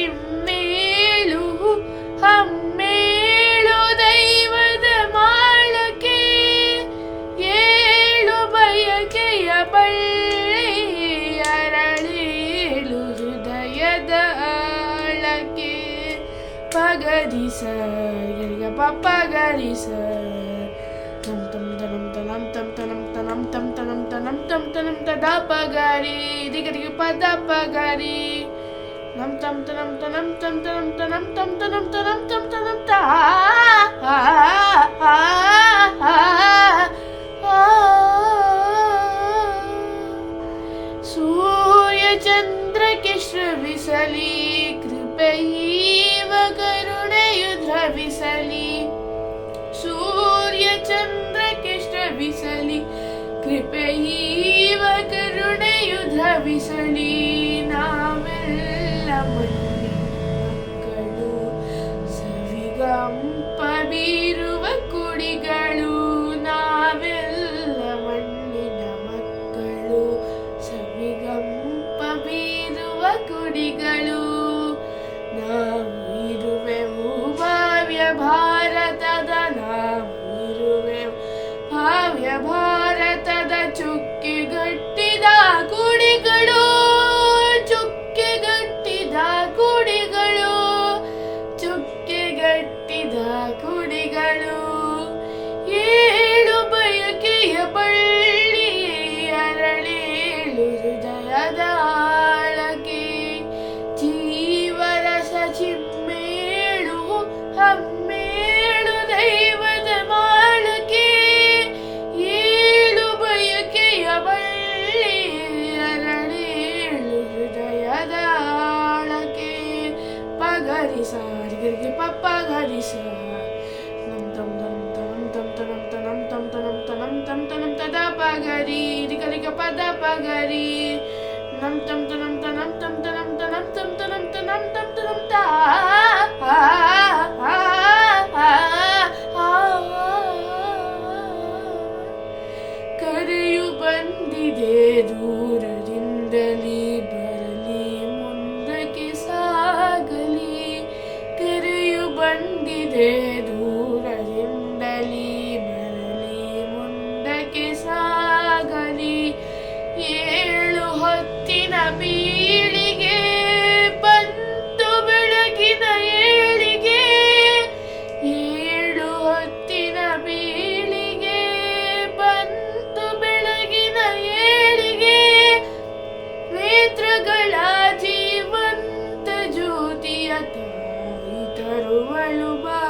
ಹಿಮ್ಮೇಲು ಹಮ್ಮೇಳು ದೈವದ ಮಾಳಕೆ ಏಳು ಬಯಕೆಯ ಬಳ್ಳಿ ಅರಳೇಳು ಹೃದಯದ ಆಳಕೆ ಪಗರಿಸ ಪಗರಿಸ தம் தம் தனம் தனம் தம் தனம் தனம் தம் தனம் தனம் தம் தனம் ததா பகாரி திகதிகு பதா பகாரி सूर्यचन्द्रकिश्रविसली कृपैव करुणयुधविसली सूर्यचन्द्रकिश्रविसली कृपैव करुणयुधविसली diga ಚಿಮ್ಮೇಳು ಹಮ್ಮೇಳು ದೈವದ ಮಾಳಕೆ ಏಳು ಬಯಕೆಯ ಬಳ್ಳಿ ಅರಳೇಳು ಹೃದಯದ ಆಳಕೆ ಪಗರಿಸ ಗಿರ್ಗಿ ಪಪ್ಪ ಗರಿಸ ನಮ್ ತಮ್ ತಮ್ ತಮ್ ತಮ್ ತಮ್ ತಮ್ ತಮ್ ತಮ್ ತಮ್ ತಮ್ ತಮ್ ತದ ಪಗರಿ ರಿಕರಿಕ ಪದ ಪಗರಿ ನಮ್ ತಮ್ ತಮ್ ಕರೆಯು ಬಂದಿದೆ ದೂರದಿಂದಲೇ ಬರಲಿ ಮುಂದಕ್ಕೆ ಸಾಗಲಿ ಕರೆಯು ಬಂದಿದೆ ದೂರದಿಂದಲೇ ಬರಲಿ ಮುಂದಕ್ಕೆ ಸಾಗಲಿ ಏಳು ಹೊತ್ತಿನ ಬೀ I love you.